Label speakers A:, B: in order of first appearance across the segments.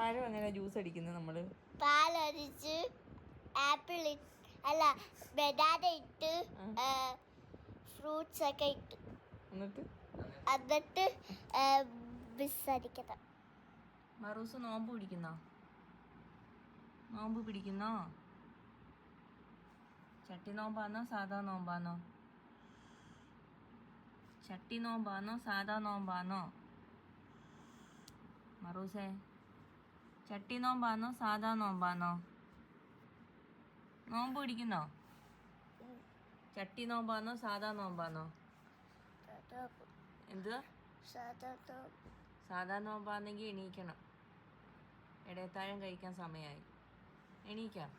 A: പഴം എങ്ങനെ ജ്യൂസ് അടിക്കുന്നത് നമ്മൾ
B: പാലൊഴിച്ച് ആപ്പിൾ അല്ല ബനാന ഇട്ട് ഫ്രൂട്ട്സ് ഒക്കെ ഇട്ട്.
A: എന്നിട്ട്?
B: എന്നിട്ട് ബിസ് അടിക്കണം
A: മറൂസ് നോമ്പ് പിടിക്കുന്നോ? നോമ്പ് പിടിക്കുന്നോ? ചട്ടി നോമ്പാന്നോ സാധാ നോമ്പാന്നോ? ചട്ടി നോമ്പാന്നോ സാധാ നോമ്പാന്നോ? മറൂസേ. ചട്ടി നോമ്പാണോ സാധാ നോമ്പാണോ നോമ്പ് പിടിക്കുന്നോ? ചട്ടി നോമ്പാണോ സാധാ നോമ്പാണോ എന്ത്? സാധാ നോമ്പാണെങ്കിൽ എണീക്കണം. ഇടയത്താഴം കഴിക്കാൻ സമയമായി എണീക്കാം.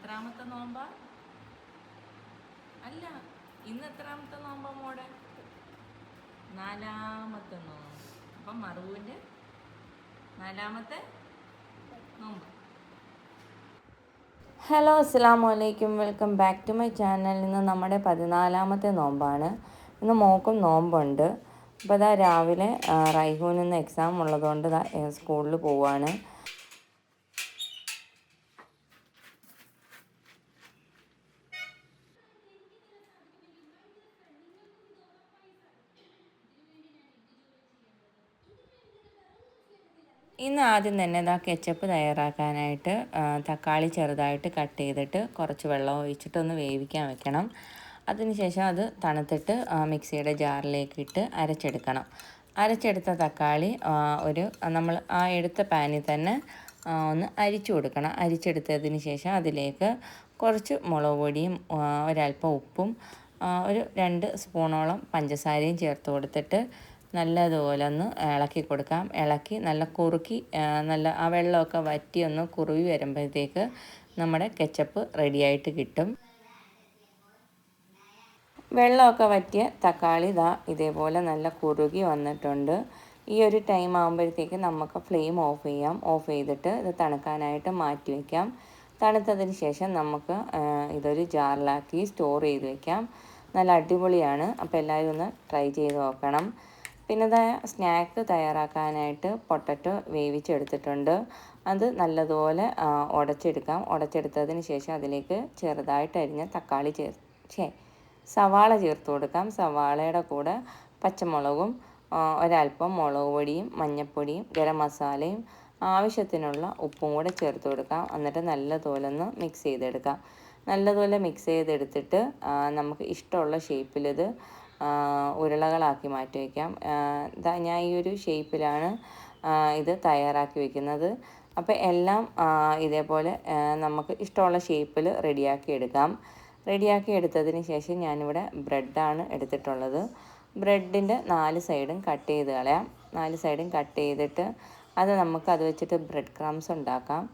A: എത്രാമത്തെ നോമ്പാ? അല്ല ഇന്ന് എത്രാമത്തെ നോമ്പാ മോടെ നാലാമത്തെ നോമ്പ്. അപ്പം മറുവിന്റെ നാലാമത്തെ നോമ്പ്. ഹലോ അസ്സാം വലൈക്കും welcome back to my channel. ഇന്ന് നമ്മുടെ പതിനാലാമത്തെ നോമ്പാണ്. ഇന്ന് മോക്കും നോമ്പുണ്ട്. അപ്പോൾ ഇതാ രാവിലെ റൈഹൂനിന്ന് എക്സാം ഉള്ളതുകൊണ്ട് സ്കൂളിൽ പോവാണ്. ഇന്ന് ആദ്യം തന്നെ ഇതാ കെച്ചപ്പ് തയ്യാറാക്കാനായിട്ട് തക്കാളി ചെറുതായിട്ട് കട്ട് ചെയ്തിട്ട് കുറച്ച് വെള്ളം ഒഴിച്ചിട്ടൊന്ന് വേവിക്കാൻ വെക്കണം. അതിനുശേഷം അത് തണുത്തിട്ട് മിക്സിയുടെ ജാറിലേക്ക് ഇട്ട് അരച്ചെടുക്കണം. അരച്ചെടുത്ത തക്കാളി ഒരു നമ്മൾ ആ എടുത്ത പാനിൽ തന്നെ ഒന്ന് അരിച്ചു കൊടുക്കണം. അരിച്ചെടുത്തതിന് ശേഷം അതിലേക്ക് കുറച്ച് മുളക് പൊടിയും ഒരല്പം ഉപ്പും ഒരു രണ്ട് സ്പൂണോളം പഞ്ചസാരയും ചേർത്ത് കൊടുത്തിട്ട് നല്ലതുപോലെ ഒന്ന് ഇളക്കി കൊടുക്കാം. ഇളക്കി നല്ല കുറുക്കി നല്ല ആ വെള്ളമൊക്കെ വറ്റി ഒന്ന് കുറുവി വരുമ്പോഴത്തേക്ക് നമ്മുടെ കെച്ചപ്പ് റെഡിയായിട്ട് കിട്ടും. വെള്ളമൊക്കെ വറ്റിയ തക്കാളി ഇതാ ഇതേപോലെ നല്ല കുറുകി വന്നിട്ടുണ്ട്. ഈ ഒരു ടൈം ആകുമ്പോഴത്തേക്ക് നമുക്ക് ഫ്ലെയിം ഓഫ് ചെയ്യാം. ഓഫ് ചെയ്തിട്ട് ഇത് തണുക്കാനായിട്ട് മാറ്റി വയ്ക്കാം തണുത്തതിന് ശേഷം നമുക്ക് ഇതൊരു ജാറിലാക്കി സ്റ്റോർ ചെയ്ത് വയ്ക്കാം നല്ല അടിപൊളിയാണ്. അപ്പോൾ എല്ലാവരും ഒന്ന് ട്രൈ ചെയ്ത് നോക്കണം. പിന്നെ സ്നാക്ക് തയ്യാറാക്കാനായിട്ട് പൊട്ടറ്റോ വേവിച്ചെടുത്തിട്ടുണ്ട്. അത് നല്ലതുപോലെ ഉടച്ചെടുക്കാം ഉടച്ചെടുത്തതിന് ശേഷം അതിലേക്ക് ചെറുതായിട്ട് അരിഞ്ഞ തക്കാളി ചേർ ഛേ സവാള ചേർത്ത് കൊടുക്കാം. സവാളയുടെ കൂടെ പച്ചമുളകും ഒരല്പം മുളക് പൊടിയും മഞ്ഞൾപ്പൊടിയും ഗരം മസാലയും ആവശ്യത്തിനുള്ള ഉപ്പും കൂടെ ചേർത്ത് കൊടുക്കാം. എന്നിട്ട് നല്ലതുപോലെ ഒന്ന് മിക്സ് ചെയ്തെടുക്കാം. നല്ലതുപോലെ മിക്സ് ചെയ്തെടുത്തിട്ട് നമുക്ക് ഇഷ്ടമുള്ള ഷേപ്പിലിത് ആ, ഉരുളകളാക്കി മാറ്റി വയ്ക്കാം ഇതാ ദാ ഞാൻ ഈ ഒരു ഷേപ്പിലാണ് ഇത് തയ്യാറാക്കി വയ്ക്കുന്നത് അപ്പോൾ എല്ലാം ഇതേപോലെ നമുക്ക് ഇഷ്ടമുള്ള ഷേപ്പിൽ റെഡിയാക്കി എടുക്കാം. റെഡിയാക്കി എടുത്തതിന് ശേഷം ഞാനിവിടെ ബ്രെഡാണ് എടുത്തിട്ടുള്ളത്. ബ്രെഡിന്റെ നാല് സൈഡും കട്ട് ചെയ്ത് കളയാം. നാല് സൈഡും കട്ട് ചെയ്തിട്ട് അത് നമുക്ക് അത് വെച്ചിട്ട് ബ്രെഡ് ക്രംസ് ഉണ്ടാക്കാം.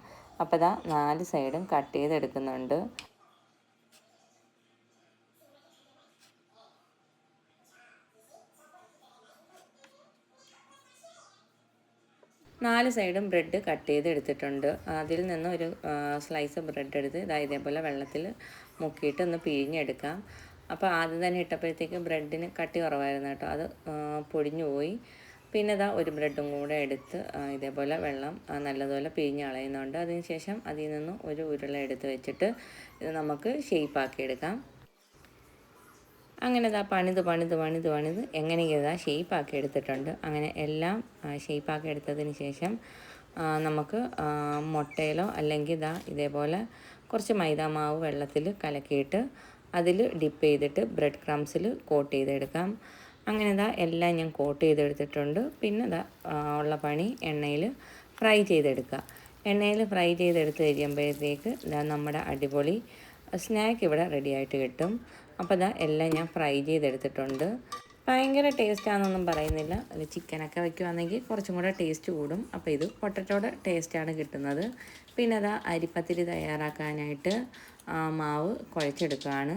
A: അപ്പോൾ ഇതാ നാല് സൈഡും കട്ട് ചെയ്തെടുക്കുന്നുണ്ട്. നാല് സൈഡും ബ്രെഡ് കട്ട് ചെയ്ത് എടുത്തിട്ടുണ്ട്. അതിൽ നിന്ന് ഒരു സ്ലൈസ് ബ്രെഡ് എടുത്ത് ഇതാ ഇതേപോലെ വെള്ളത്തിൽ മുക്കിയിട്ട് ഒന്ന് പിഴിഞ്ഞെടുക്കാം. അപ്പോൾ ആദ്യം തന്നെ ഇട്ടപ്പോഴത്തേക്ക് ബ്രെഡിന് കട്ടി കുറവായിരുന്നു കേട്ടോ. അത് പൊടിഞ്ഞു പോയി. പിന്നെ ഇതാ ഒരു ബ്രെഡും കൂടെ എടുത്ത് ഇതേപോലെ വെള്ളം നല്ലതുപോലെ പിഴിഞ്ഞ് കളയുന്നുണ്ട്. അതിന് ശേഷം അതിൽ നിന്ന് ഒരു ഉരുള എടുത്ത് വെച്ചിട്ട് ഇത് നമുക്ക് ഷേപ്പാക്കി എടുക്കാം. അങ്ങനെ ഇതാ പണിത് പണിത് പണിത് പണിത് എങ്ങനെയൊക്കെ ഇതാ ഷേപ്പാക്കി എടുത്തിട്ടുണ്ട്. അങ്ങനെ എല്ലാം ഷേപ്പാക്കി എടുത്തതിന് ശേഷം നമുക്ക് മുട്ടയിലോ അല്ലെങ്കിൽ ഇതാ ഇതേപോലെ കുറച്ച് മൈദാമാവ് വെള്ളത്തിൽ കലക്കിയിട്ട് അതിൽ ഡിപ്പ് ചെയ്തിട്ട് ബ്രെഡ് ക്രംസിൽ കോട്ട് ചെയ്തെടുക്കാം. അങ്ങനെ ഇതാ എല്ലാം ഞാൻ കോട്ട് ചെയ്തെടുത്തിട്ടുണ്ട്. പിന്നെ ഇതാ ഉള്ള പണി എണ്ണയിൽ ഫ്രൈ ചെയ്തെടുക്കുക. എണ്ണയിൽ ഫ്രൈ ചെയ്തെടുത്ത് കഴിയുമ്പോഴത്തേക്ക് ഇതാ നമ്മുടെ അടിപൊളി സ്നാക്ക് ഇവിടെ റെഡി ആയിട്ട് കിട്ടും. അപ്പോൾ ഇതാ എല്ലാം ഞാൻ ഫ്രൈ ചെയ്തെടുത്തിട്ടുണ്ട്. ഭയങ്കര ടേസ്റ്റാണെന്നൊന്നും പറയുന്നില്ല. അല്ല ചിക്കനൊക്കെ വെക്കുവാണെങ്കിൽ കുറച്ചും കൂടെ ടേസ്റ്റ് കൂടും. അപ്പോൾ ഇത് പൊട്ടറ്റോടെ ടേസ്റ്റാണ് കിട്ടുന്നത്. പിന്നെ അതാ അരിപ്പത്തിരി തയ്യാറാക്കാനായിട്ട് മാവ് കുഴച്ചെടുക്കുകയാണ്.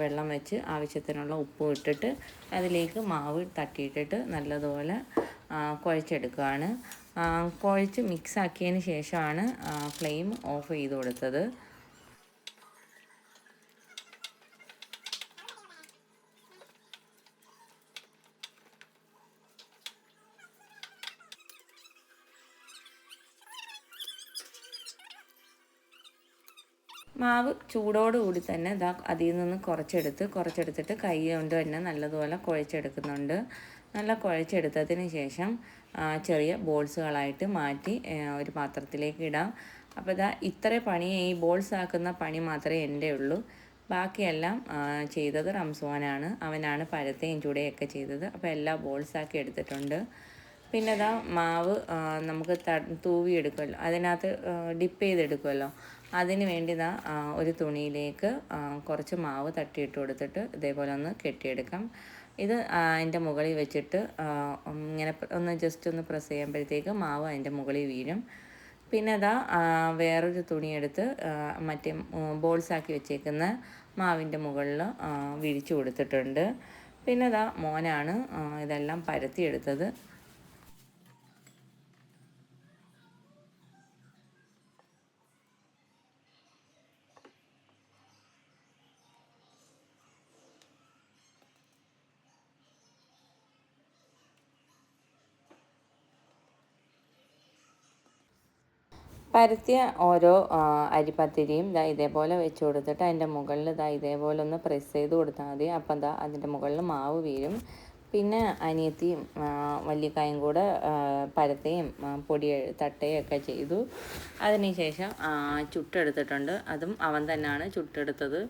A: വെള്ളം വെച്ച് ആവശ്യത്തിനുള്ള ഉപ്പും ഇട്ടിട്ട് അതിലേക്ക് മാവ് തട്ടിയിട്ടിട്ട് നല്ലതുപോലെ കുഴച്ചെടുക്കുകയാണ്. കുഴച്ച് മിക്സാക്കിയതിന് ശേഷമാണ് ഫ്ലെയിം ഓഫ് ചെയ്ത് കൊടുത്തത്. മാവ് ചൂടോടുകൂടി തന്നെ ഇതാ അതിൽ നിന്ന് കുറച്ചെടുത്ത് കുറച്ചെടുത്തിട്ട് കൈ കൊണ്ട് തന്നെ നല്ലതുപോലെ കുഴച്ചെടുക്കുന്നുണ്ട്. നല്ല കുഴച്ചെടുത്തതിന് ശേഷം ചെറിയ ബോൾസുകളായിട്ട് മാറ്റി ഒരു പാത്രത്തിലേക്ക് ഇടാം. അപ്പോൾ ഇതാ ഇത്ര പണി ഈ ബോൾസ് ആക്കുന്ന പണി മാത്രമേ എന്റെ ഉള്ളൂ. ബാക്കിയെല്ലാം ചെയ്തത് റംസുവാനാണ്. അവനാണ് പരത്തെയും ചൂടയൊക്കെ ചെയ്തത്. അപ്പോൾ എല്ലാ ബോൾസാക്കി എടുത്തിട്ടുണ്ട്. പിന്നെ ഇതാ മാവ് നമുക്ക് തൂവി എടുക്കുമല്ലോ അതിനകത്ത് ഡിപ്പ് ചെയ്തെടുക്കുമല്ലോ അതിന് വേണ്ടി ഇതാ ഒരു തുണിയിലേക്ക് കുറച്ച് മാവ് തട്ടിയിട്ട് കൊടുത്തിട്ട് ഇതേപോലെ ഒന്ന് കെട്ടിയെടുക്കാം. ഇത് അതിന്റെ മുകളിൽ വെച്ചിട്ട് ഇങ്ങനെ ഒന്ന് ജസ്റ്റ് ഒന്ന് പ്രസ് ചെയ്യുമ്പോഴത്തേക്ക് മാവ് അതിന്റെ മുകളിൽ വീഴും. പിന്നെ അതാ വേറൊരു തുണിയെടുത്ത് മറ്റേ ബോൾസാക്കി വെച്ചേക്കുന്ന മാവിന്റെ മുകളിൽ വിരിച്ചു കൊടുത്തിട്ടുണ്ട്. പിന്നെ അതാ മോനാണ് ഇതെല്ലാം പരത്തിയെടുത്തത് പരത്തിയ ഓരോ അരിപ്പത്തിരിയും ഇതാ ഇതേപോലെ വെച്ച് കൊടുത്തിട്ട് അതിന്റെ മുകളിൽ ഇതാ ഇതേപോലെ ഒന്ന് പ്രസ് ചെയ്ത് കൊടുത്താൽ മതി. അപ്പം ദാ അതിന്റെ മുകളിൽ മാവ് വീഴും. പിന്നെ അനിയത്തിയും വല്യക്കായും കൂടെ പരത്തയും പൊടി തട്ടുകയും ഒക്കെ ചെയ്തു. അതിനുശേഷം ചുട്ടെടുത്തിട്ടുണ്ട്. അതും അവൻ തന്നെയാണ് ചുട്ടെടുത്തത്.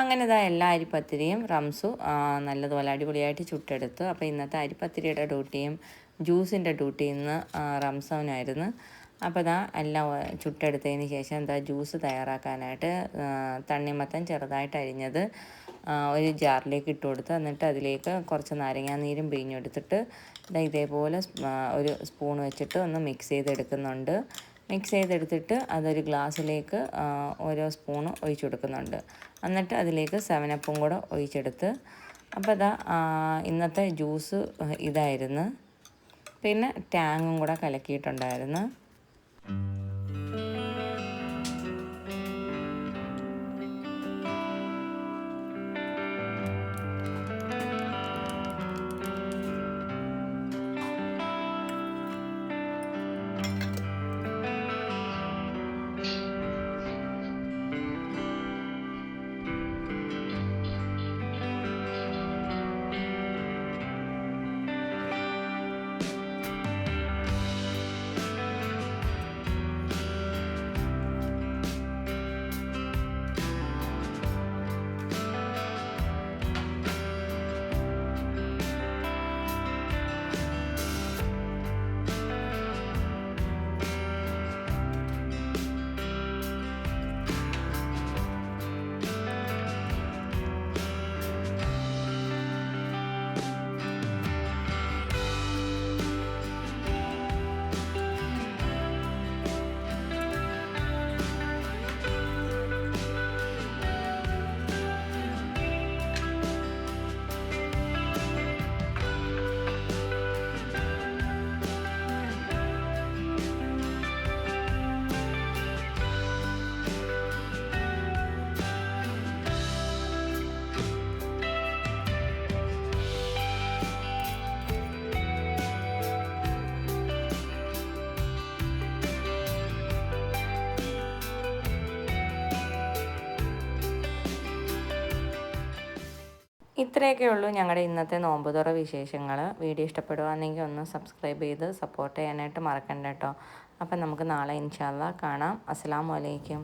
A: അങ്ങനെ ഇതാ എല്ലാ അരിപ്പത്തിരിയും റംസു നല്ലതുപോലെ അടിപൊളിയായിട്ട് ചുട്ടെടുത്തു. അപ്പോൾ ഇന്നത്തെ അരിപ്പത്തിരിയുടെ ഡ്യൂട്ടിയും ജ്യൂസിന്റെ ഡ്യൂട്ടിയും ഇന്ന് റംസവനായിരുന്നു അപ്പോൾ ഇതാ എല്ലാം ചുട്ടെടുത്തതിന് ശേഷം എന്താ ജ്യൂസ് തയ്യാറാക്കാനായിട്ട് തണ്ണിമത്തൻ ചെറുതായിട്ട് അരിഞ്ഞത് ഒരു ജാറിലേക്ക് ഇട്ട് കൊടുത്ത് എന്നിട്ട് അതിലേക്ക് കുറച്ച് നാരങ്ങാ നീരും പിഴിഞ്ഞെടുത്തിട്ട് ഇതേപോലെ ഒരു സ്പൂൺ വെച്ചിട്ട് ഒന്ന് മിക്സ് ചെയ്തെടുക്കുന്നുണ്ട്. മിക്സ് ചെയ്തെടുത്തിട്ട് അതൊരു ഗ്ലാസ്സിലേക്ക് ഓരോ സ്പൂണ് ഒഴിച്ചു കൊടുക്കുന്നുണ്ട്. എന്നിട്ട് അതിലേക്ക് സെവനപ്പും കൂടെ ഒഴിച്ചെടുത്ത് അപ്പോൾ അതാ ഇന്നത്തെ ജ്യൂസ് ഇതായിരുന്നു. പിന്നെ ടാങ്ങും കൂടെ കലക്കിയിട്ടുണ്ടായിരുന്നു. ഇത്രയൊക്കെ ഉള്ളൂ ഞങ്ങളുടെ ഇന്നത്തെ നോമ്പ് തുറ വിശേഷങ്ങൾ വീഡിയോ ഇഷ്ടപ്പെടുവാണെങ്കിൽ ഒന്ന് സബ്സ്ക്രൈബ് ചെയ്ത് സപ്പോർട്ട് ചെയ്യാനായിട്ട് മറക്കണ്ട കേട്ടോ. അപ്പം നമുക്ക് നാളെ ഇൻഷാല്ല കാണാം. അസ്സാം വലൈക്കും